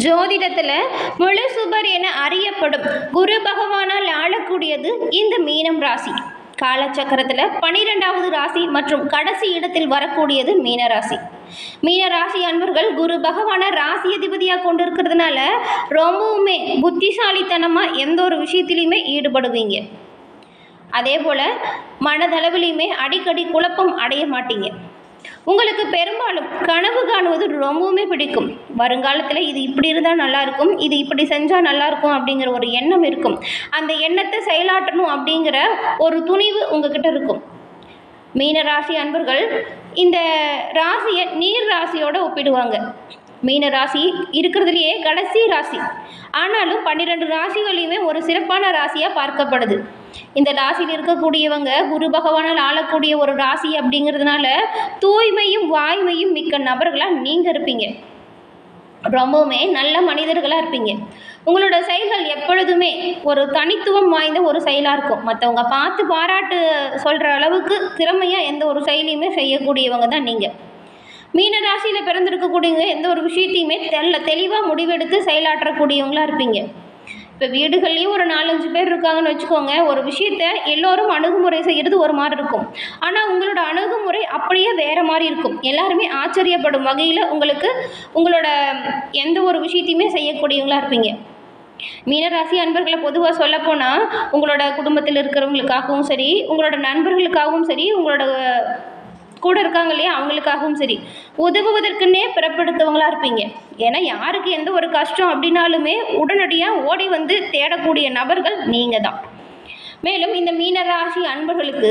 ஜோதிடத்தில் முழு சுபர் என அறியப்படும் குரு பகவானால் ஆளக்கூடியது இந்த மீனம் ராசி. காலச்சக்கரத்தில் பனிரெண்டாவது ராசி மற்றும் கடைசி இடத்தில் வரக்கூடியது மீன ராசி. மீன ராசி அன்பர்கள் குரு பகவானை ராசி அதிபதியாக கொண்டு இருக்கிறதுனால ரொம்பவுமே புத்திசாலித்தனமாக எந்த ஒரு விஷயத்திலையுமே ஈடுபடுவீங்க. அதே போல் மனதளவிலையுமே அடிக்கடி குழப்பம் அடைய மாட்டீங்க. உங்களுக்கு பெரும்பாலும் கனவு காணுவது ரொம்பவுமே பிடிக்கும். வருங்காலத்தில் இது இப்படி இருந்தால் நல்லாயிருக்கும் இது இப்படி செஞ்சால் நல்லாயிருக்கும் அப்படிங்கிற ஒரு எண்ணம் இருக்கும். அந்த எண்ணத்தை செயலாற்றணும் அப்படிங்கிற ஒரு துணிவு உங்ககிட்ட இருக்கும். மீன ராசி அன்பர்கள் இந்த ராசியை நீர் ராசியோடு ஒப்பிடுவாங்க. மீன ராசி இருக்கிறதுலையே கடைசி ராசி. ஆனாலும் பன்னிரெண்டு ராசிகளையுமே ஒரு சிறப்பான ராசியாக பார்க்கப்படுது. இந்த ராசியில் இருக்கக்கூடியவங்க குரு பகவானால் ஆளக்கூடிய ஒரு ராசி அப்படிங்கிறதுனால தூய்மையும் வாய்மையும் மிக்க நபர்களாக நீங்கள் இருப்பீங்க. ரொம்பவுமே நல்ல மனிதர்களாக இருப்பீங்க. உங்களோட செயல்கள் எப்பொழுதுமே ஒரு தனித்துவம் வாய்ந்த ஒரு செயலாக இருக்கும். மற்றவங்க பார்த்து பாராட்டு சொல்கிற அளவுக்கு திறமையாக எந்த ஒரு செயலையுமே செய்யக்கூடியவங்க தான் நீங்கள் மீன ராசியில் பிறந்திருக்கக்கூடியவங்க எந்த ஒரு விஷயத்தையுமே தெல்ல தெளிவாக முடிவெடுத்து செயலாற்றக்கூடியவங்களாக இருப்பீங்க. இப்போ வீடுகள்லேயும் ஒரு நாலஞ்சு பேர் இருக்காங்கன்னு வச்சுக்கோங்க. ஒரு விஷயத்த எல்லோரும் அணுகுமுறை செய்கிறது ஒரு மாதிரி இருக்கும். ஆனால் உங்களோட அணுகுமுறை அப்படியே வேறு மாதிரி இருக்கும். எல்லாருமே ஆச்சரியப்படும் வகையில் உங்களுக்கு உங்களோட எந்த ஒரு விஷயத்தையுமே செய்யக்கூடியவங்களா இருப்பீங்க. மீனராசி அன்பர்களை பொதுவாக சொல்லப்போனால் உங்களோட குடும்பத்தில் இருக்கிறவங்களுக்காகவும் சரி உங்களோட நண்பர்களுக்காகவும் சரி உங்களோட கூட இருக்காங்க இல்லையா? அவங்களுக்காகவும் சரி. உதவுவதற்குன்னே பிறப்பெடுத்தவங்களா இருப்பீங்க. ஏன்னா யாருக்கு எந்த ஒரு கஷ்டம் அப்படின்னாலுமே உடனடியாக ஓடி வந்து தேடக்கூடிய நபர்கள் நீங்கள் தான் மேலும் இந்த மீனராசி அன்பர்களுக்கு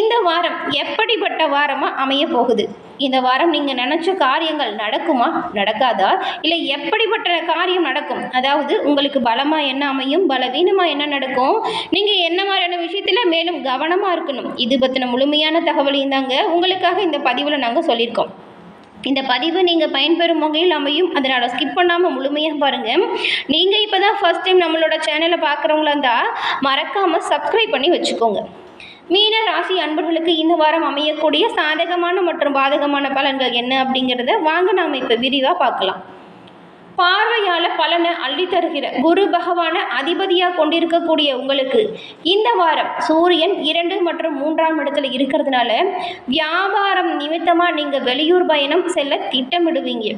இந்த வாரம் எப்படிப்பட்ட வாரமாக அமைய போகுது? இந்த வாரம் நீங்கள் நினச்ச காரியங்கள் நடக்குமா? நடக்காதா? இல்லை எப்படிப்பட்ட காரியம் நடக்கும்? அதாவது உங்களுக்கு பலமாக என்ன அமையும்? பலவீனமாக என்ன நடக்கும்? நீங்கள் என்ன மாதிரியான விஷயத்தில் மேலும் கவனமாக இருக்கணும்? இது பற்றின முழுமையான தகவலையும் தாங்க உங்களுக்காக இந்த பதிவில் நாங்கள் சொல்லியிருக்கோம். இந்த பதிவு நீங்கள் பயன்பெறும் வகையில் அமையும். அதனால் ஸ்கிப் பண்ணாமல் முழுமையாக பாருங்கள் நீங்கள் இப்போ தான் ஃபஸ்ட் டைம் நம்மளோட சேனலை பார்க்குறவங்களா இருந்தால் மறக்காமல் சப்ஸ்கிரைப் பண்ணி வச்சுக்கோங்க. மீன ராசி அன்பர்களுக்கு இந்த வாரம் அமையக்கூடிய சாதகமான மற்றும் பாதகமான பலன்கள் என்ன அப்படிங்கிறத வாங்க நாம் இப்போ விரிவாக பார்க்கலாம். பார்வையால் பலனை அள்ளி தருகிற குரு பகவான அதிபதியாக கொண்டிருக்கக்கூடிய உங்களுக்கு இந்த வாரம் சூரியன் இரண்டு மற்றும் மூன்றாம் இடத்துல இருக்கிறதுனால வியாபாரம் நிமித்தமாக நீங்கள் வெளியூர் பயணம் செல்ல திட்டமிடுவீங்க.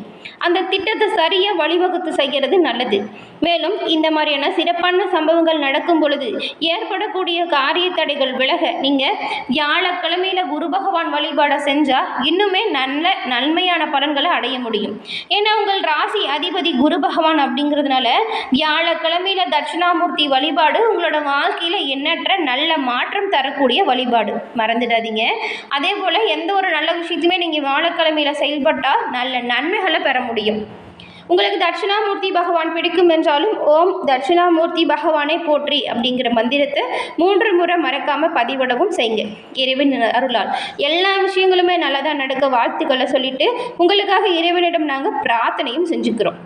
அந்த திட்டத்தை சரியாக வழிவகுத்து செய்கிறது நல்லது. மேலும் இந்த மாதிரியான சிறப்பான சம்பவங்கள் நடக்கும் பொழுது ஏற்படக்கூடிய காரிய தடைகள் விலக நீங்கள் வியாழக்கிழமையில் குரு பகவான் வழிபாடை செஞ்சால் இன்னுமே நல்ல நன்மையான பலன்களை அடைய முடியும். ஏன்னா உங்கள் ராசி அதிபதி குரு பகவான் அப்படிங்கிறதுனால வியாழக்கிழமையில தட்சிணாமூர்த்தி வழிபாடு உங்களோட வாழ்க்கையில் எண்ணற்ற நல்ல மாற்றம் தரக்கூடிய வழிபாடு. மறந்துடாதீங்க. அதே போல் எந்த ஒரு நல்ல விஷயத்தையுமே நீங்கள் வியாழக்கிழமையில செயல்பட்டால் நல்ல நன்மைகளை பெற முடியும். உங்களுக்கு தட்சிணாமூர்த்தி பகவான் பிடிக்கும் என்றாலும் ஓம் தட்சிணாமூர்த்தி பகவானை போற்றி அப்படிங்கிற மந்திரத்தை மூன்று முறை மறக்காமல் பதிவிடவும் செய்யுங்க. இறைவன் அருளால். எல்லா விஷயங்களுமே நல்லதாக நடக்க வாழ்த்துக்களை சொல்லிட்டு உங்களுக்காக இறைவனிடம் நாங்கள் பிரார்த்தனையும் செஞ்சுக்கிறோம்.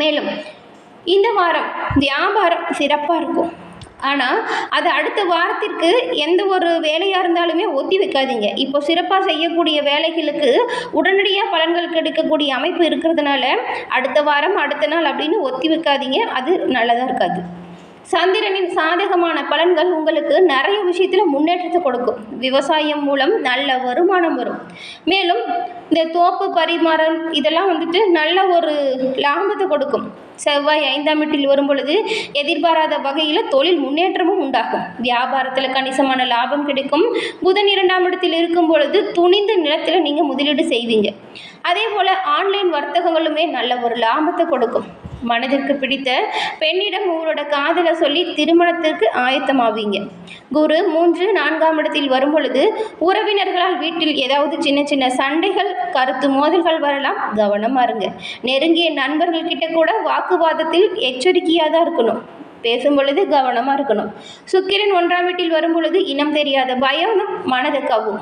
மேலும் இந்த வாரம் வியாபாரம் சிறப்பாக இருக்கும். ஆனால் அது அடுத்த வாரத்திற்கு எந்த ஒரு வேலையாக இருந்தாலுமே ஒத்தி வைக்காதீங்க. இப்போ சிறப்பாக செய்யக்கூடிய வேலைகளுக்கு உடனடியாக பலன்கள் கிடைக்கக்கூடிய அமைப்பு இருக்கிறதுனால அடுத்த வாரம் அடுத்த நாள் அப்படின்னு ஒத்தி வைக்காதீங்க. அது நல்லதாக இருக்காது. சந்திரனின் சாதகமான பலன்கள் உங்களுக்கு நிறைய விஷயத்தில் முன்னேற்றத்தை கொடுக்கும். விவசாயம் மூலம் நல்ல வருமானம் வரும். மேலும் இந்த தோப்பு பரிமாறம் இதெல்லாம் வந்துட்டு நல்ல ஒரு லாபத்தை கொடுக்கும். செவ்வாய் ஐந்தாம் வீட்டில் வரும் பொழுது எதிர்பாராத வகையில் தொழில் முன்னேற்றமும் உண்டாகும். வியாபாரத்தில் கணிசமான லாபம் கிடைக்கும். புதன் இரண்டாம் இடத்தில் இருக்கும் பொழுது துணிந்த நிலத்தில் நீங்கள் முதலீடு செய்வீங்க. அதே போல் ஆன்லைன் வர்த்தகங்களுமே நல்ல ஒரு லாபத்தை கொடுக்கும். மனதிற்கு பிடித்த பெண்ணிடம் உங்களோட காதலை சொல்லி திருமணத்திற்கு ஆயத்தமாவீங்க. குரு மூன்று நான்காம் இடத்தில் வரும் பொழுது உறவினர்களால் வீட்டில் ஏதாவது சின்ன சின்ன சண்டைகள் கருத்து மோதல்கள் வரலாம். கவனமாக இருங்க. நெருங்கிய நண்பர்கள் கிட்ட கூட வாக்குவாதத்தில் எச்சரிக்கையாக தான் இருக்கணும். பேசும் பொழுது கவனமாக இருக்கணும். சுக்கிரன் ஒன்றாம் வீட்டில் வரும் பொழுது இனம் தெரியாத பயம் மனதை கவும்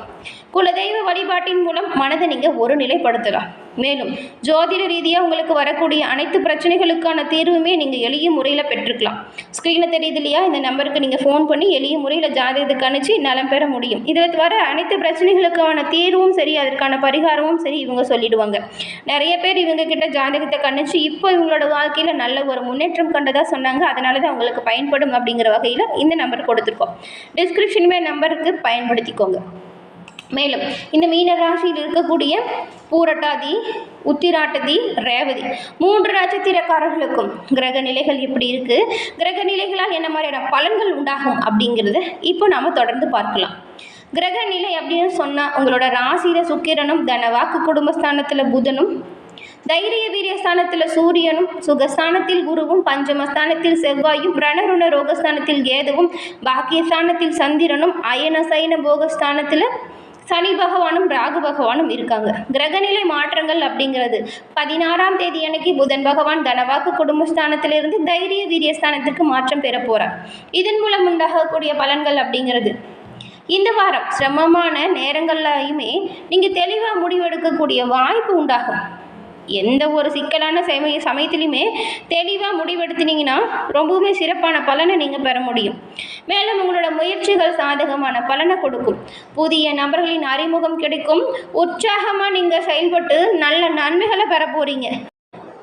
குலதெய்வ வழிபாட்டின் மூலம் மனதை நீங்கள் ஒரு நிலைப்படுத்தலாம். மேலும் ஜோதிட ரீதியாக உங்களுக்கு வரக்கூடிய அனைத்து பிரச்சனைகளுக்கான தீர்வுமே நீங்கள் எளிய முறையில் பெற்றுக்கலாம். ஸ்க்ரீனில் தெரியுது இல்லையா? இந்த நம்பருக்கு நீங்கள் ஃபோன் பண்ணி எளிய முறையில் ஜாதகத்தை கணிச்சு நலம் பெற முடியும். இதில் வர அனைத்து பிரச்சனைகளுக்கான தீர்வும் சரி அதற்கான பரிகாரமும் சரி இவங்க சொல்லிடுவாங்க. நிறைய பேர் இவங்க கிட்ட ஜாதகத்தை கணிச்சு இப்போ இவங்களோட வாழ்க்கையில் நல்ல ஒரு முன்னேற்றம் கண்டதாக சொன்னாங்க. அதனால தான் அவங்களுக்கு பயன்படும் அப்படிங்கிற வகையில் இந்த நம்பர் கொடுத்துருக்கோம். டிஸ்கிரிப்ஷனுமே நம்பருக்கு பயன்படுத்திக்கோங்க. மேலும் இந்த மீன ராசியில் இருக்கக்கூடிய பூரட்டாதி உத்திராட்டதி ரேவதி மூன்று நட்சத்திரக்காரர்களுக்கும் கிரக நிலைகள் எப்படி இருக்குது கிரக நிலைகளால் என்ன மாதிரியான பலன்கள் உண்டாகும் அப்படிங்கிறத இப்போ நாம் தொடர்ந்து பார்க்கலாம். கிரக நிலை அப்படின்னு சொன்னால் உங்களோட ராசியில் சுக்கிரனும் தனவாக்கு குடும்பஸ்தானத்தில் புதனும் தைரிய வீரியஸ்தானத்தில் சூரியனும் சுகஸ்தானத்தில் குருவும் பஞ்சமஸ்தானத்தில் செவ்வாயும் ரணருண ரோகஸ்தானத்தில் கேதுவும் பாக்கியஸ்தானத்தில் சந்திரனும் அயன சைன போகஸ்தானத்தில் சனி பகவானும் ராகு பகவானும் இருக்காங்க. கிரகநிலை மாற்றங்கள் அப்படிங்கிறது பதினாறாம் தேதி அன்னைக்கு புதன் பகவான் தனவாக்கு குடும்பஸ்தானத்திலிருந்து தைரிய வீரியஸ்தானத்துக்கு மாற்றம் பெற போறார். இதன் மூலம் உண்டாகக்கூடிய பலன்கள் அப்படிங்கிறது. இந்த வாரம் சிரமமான நேரங்கள்லையுமே நீங்கள் தெளிவாக முடிவெடுக்கக்கூடிய வாய்ப்பு உண்டாகும். எந்த ஒரு சிக்கலான சமய சமயத்துலையுமே தெளிவாக முடிவெடுத்துனீங்கன்னா ரொம்பவுமே சிறப்பான பலனை நீங்கள் பெற முடியும். மேலும் உங்களோட முயற்சிகள் சாதகமான பலனை கொடுக்கும். புதிய நபர்களின் அறிமுகம் கிடைக்கும். உற்சாகமாக நீங்கள் செயல்பட்டு நல்ல நன்மைகளை பெற போகிறீங்க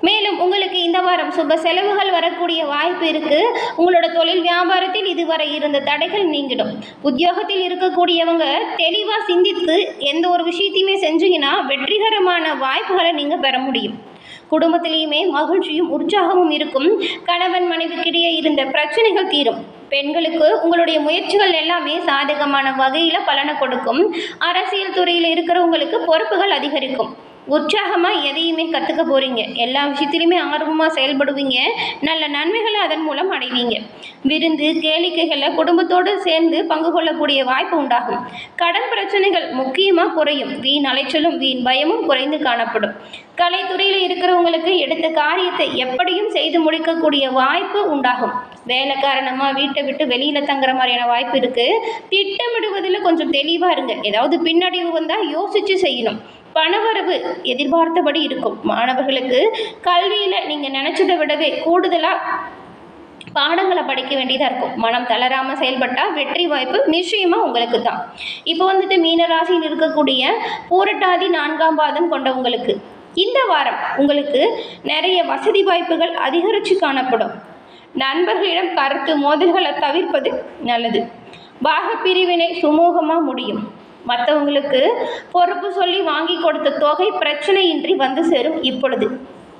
மேலும் உங்களுக்கு இந்த வாரம் சுப செலவுகள் வரக்கூடிய வாய்ப்பு இருக்கு. உங்களோட தொழில் வியாபாரத்தில் இதுவரை இருந்த தடைகள் நீங்கிடும். உத்தியோகத்தில் இருக்கக்கூடியவங்க தெளிவாக சிந்தித்து எந்த ஒரு விஷயத்தையுமே செஞ்சீங்கன்னா வெற்றிகரமான வாய்ப்புகளை நீங்கள் பெற முடியும். குடும்பத்திலேயுமே மகிழ்ச்சியும் உற்சாகமும் இருக்கும். கணவன் மனைவிக்கிடையே இருந்த பிரச்சனைகள் தீரும். பெண்களுக்கு உங்களுடைய முயற்சிகள் எல்லாமே சாதகமான வகையில் பலனை கொடுக்கும். அரசியல் துறையில் இருக்கிறவங்களுக்கு பொறுப்புகள் அதிகரிக்கும். உற்சாகமாக எதையுமே கற்றுக்க போகிறீங்க எல்லா விஷயத்திலையுமே ஆர்வமாக செயல்படுவீங்க. நல்ல நன்மைகளை அதன் மூலம் அடைவீங்க. விருந்து கேளிக்கைகளில் குடும்பத்தோடு சேர்ந்து பங்கு கொள்ளக்கூடிய வாய்ப்பு உண்டாகும். கடன் பிரச்சனைகள் முக்கியமாக குறையும். வீண் அலைச்சலும் வீண் பயமும் குறைந்து காணப்படும். கலைத்துறையில் இருக்கிறவங்களுக்கு எடுத்த காரியத்தை எப்படியும் செய்து முடிக்கக்கூடிய வாய்ப்பு உண்டாகும். வேலை காரணமாக வீட்டை விட்டு வெளியில் தங்குற மாதிரியான வாய்ப்பு இருக்குது திட்டமிடுவதில் கொஞ்சம் தெளிவாக இருங்க. ஏதாவது பின்னடைவு வந்தால் யோசித்து செய்யணும். பணவரவு எதிர்பார்த்தபடி இருக்கும். மாணவர்களுக்கு கல்வியில் நீங்கள் நினச்சதை விடவே கூடுதலாக பாடங்களை படிக்க வேண்டியதாக இருக்கும். மனம் தளராமல் செயல்பட்டால் வெற்றி வாய்ப்பு நிச்சயமாக உங்களுக்கு தான் இப்போ வந்துட்டு மீனராசியில் இருக்கக்கூடிய பூரட்டாதி நான்காம் பாதம் கொண்டவங்களுக்கு இந்த வாரம் உங்களுக்கு நிறைய வசதி வாய்ப்புகள் அதிகரித்து காணப்படும். நண்பர்களிடம் கருத்து மோதல்களை தவிர்ப்பது நல்லது. பாகப் பிரிவினை சுமூகமாக முடியும். மற்றவங்களுக்கு பொறுப்பு சொல்லி வாங்கி கொடுத்த தொகை பிரச்சனையின்றி வந்து சேரும் இப்பொழுது.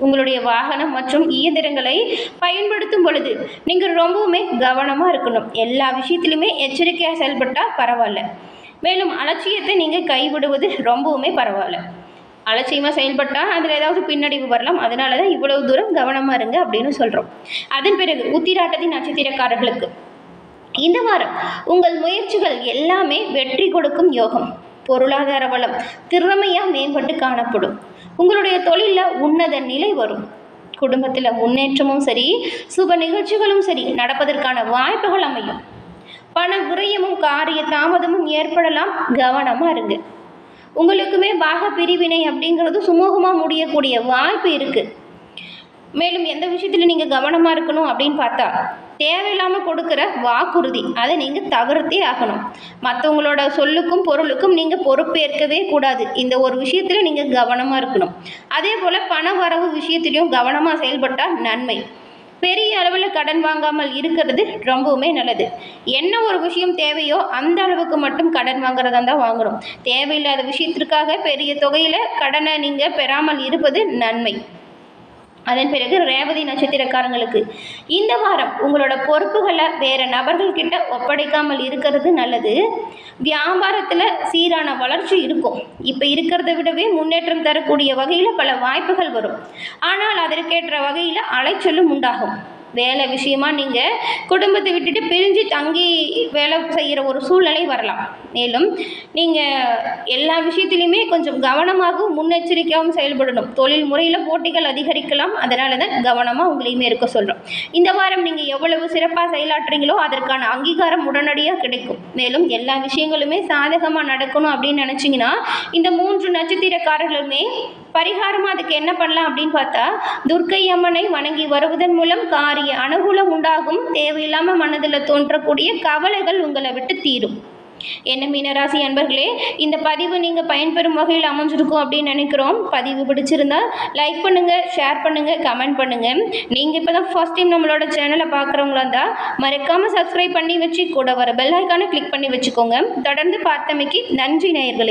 உங்களுடைய வாகனம் மற்றும் இயந்திரங்களை பயன்படுத்தும் பொழுது நீங்கள் ரொம்பவுமே கவனமாக இருக்கணும். எல்லா விஷயத்திலுமே எச்சரிக்கையாக செயல்பட்டால் பரவாயில்ல. மேலும் அலட்சியத்தை நீங்கள் கைவிடுவது ரொம்பவுமே பரவாயில்ல. அலட்சியமாக செயல்பட்டால் அதில் ஏதாவது பின்னடைவு வரலாம். அதனால தான் இவ்வளவு தூரம் கவனமாக இருங்க அப்படின்னு சொல்கிறோம் அதன் பிறகு உத்திராட்டத்தின் நட்சத்திரக்காரர்களுக்கு இந்த வாரம் உங்கள் முயற்சிகள் எல்லாமே வெற்றி கொடுக்கும் யோகம். பொருளாதார வளம் திறமையாக மேம்பட்டு காணப்படும். உங்களுடைய தொழிலில் உன்னத நிலை வரும். குடும்பத்தில் முன்னேற்றமும் சரி சுப நிகழ்ச்சிகளும் சரி நடப்பதற்கான வாய்ப்புகள் அமையும். பண விரயமும் காரிய தாமதமும் ஏற்படலாம். கவனமாக இருங்க. உங்களுக்குமே பாக பிரிவினை அப்படிங்கிறது சுமூகமாக முடியக்கூடிய வாய்ப்பு இருக்குது மேலும் எந்த விஷயத்தில் நீங்கள் கவனமாக இருக்கணும் அப்படின்னு பார்த்தா தேவையில்லாமல் கொடுக்குற வாக்குறுதி. அதை நீங்கள் தவிர்த்தே ஆகணும். மற்றவங்களோட சொல்லுக்கும் பொருளுக்கும் நீங்கள் பொறுப்பேற்கவே கூடாது. இந்த ஒரு விஷயத்தில் நீங்கள் கவனமாக இருக்கணும். அதே போல் பண வரவு விஷயத்திலையும் கவனமாக செயல்பட்டால் நன்மை. பெரிய அளவில் கடன் வாங்காமல் இருக்கிறது ரொம்பவுமே நல்லது. என்ன ஒரு விஷயம் தேவையோ அந்த அளவுக்கு மட்டும் கடன் வாங்குறதா தான் வாங்கணும். தேவையில்லாத விஷயத்திற்காக பெரிய தொகையில் கடனை நீங்கள் பெறாமல் இருப்பது நன்மை. அதன் பிறகு ரேவதி நட்சத்திரக்காரங்களுக்கு இந்த வாரம் உங்களோட பொறுப்புகளை வேற நபர்கள்கிட்ட ஒப்படைக்காமல் இருக்கிறது நல்லது. வியாபாரத்தில் சீரான வளர்ச்சி இருக்கும். இப்போ இருக்கிறத விடவே முன்னேற்றம் தரக்கூடிய வகையில் பல வாய்ப்புகள் வரும். ஆனால் அதற்கேற்ற வகையில் அலைச்சலும் உண்டாகும். வேலை விஷயமா நீங்கள் குடும்பத்தை விட்டுட்டு பிரிஞ்சு தங்கி வேலை செய்கிற ஒரு சூழ்நிலை வரலாம். மேலும் நீங்கள் எல்லா விஷயத்துலையுமே கொஞ்சம் கவனமாகவும் முன்னெச்சரிக்கையாகவும் செயல்படணும். தொழில் முறையில் போட்டிகள் அதிகரிக்கலாம். அதனால தான் கவனமாக உங்களையுமே இருக்க சொல்கிறோம் இந்த வாரம் நீங்கள் எவ்வளவு சிறப்பாக செயலாற்றுறீங்களோ அதற்கான அங்கீகாரம் உடனடியாக கிடைக்கும். மேலும் எல்லா விஷயங்களுமே சாதகமாக நடக்கணும் அப்படின்னு நினச்சிங்கன்னா இந்த மூன்று நட்சத்திரக்காரர்களுமே பரிகாரமாக அதுக்கு என்ன பண்ணலாம் அப்படின்னு பார்த்தா துர்க்கை அம்மனை வணங்கி வருவதன் மூலம் மாறிய அனுகூலம் உண்டாகும் தேவையில்லாமல் மனதில் தோன்றக்கூடிய கவலைகள் உங்களை விட்டு தீரும். என்ன மீனராசி அன்பர்களே இந்த பதிவு நீங்கள் பயன்பெறும் வகையில் அமைஞ்சிருக்கும் அப்படின்னு நினைக்கிறோம். பதிவு பிடிச்சிருந்தா லைக் பண்ணுங்கள் ஷேர் பண்ணுங்கள் கமெண்ட் பண்ணுங்கள் நீங்கள் இப்போ தான் ஃபர்ஸ்ட் டைம் நம்மளோட சேனலை பார்க்குறவங்களா இருந்தால் மறக்காமல் சப்ஸ்கிரைப் பண்ணி வச்சு கூட வர பெல் ஐக்கானை கிளிக் பண்ணி வச்சுக்கோங்க. தொடர்ந்து பார்த்தமைக்கு நன்றி நேயர்களே.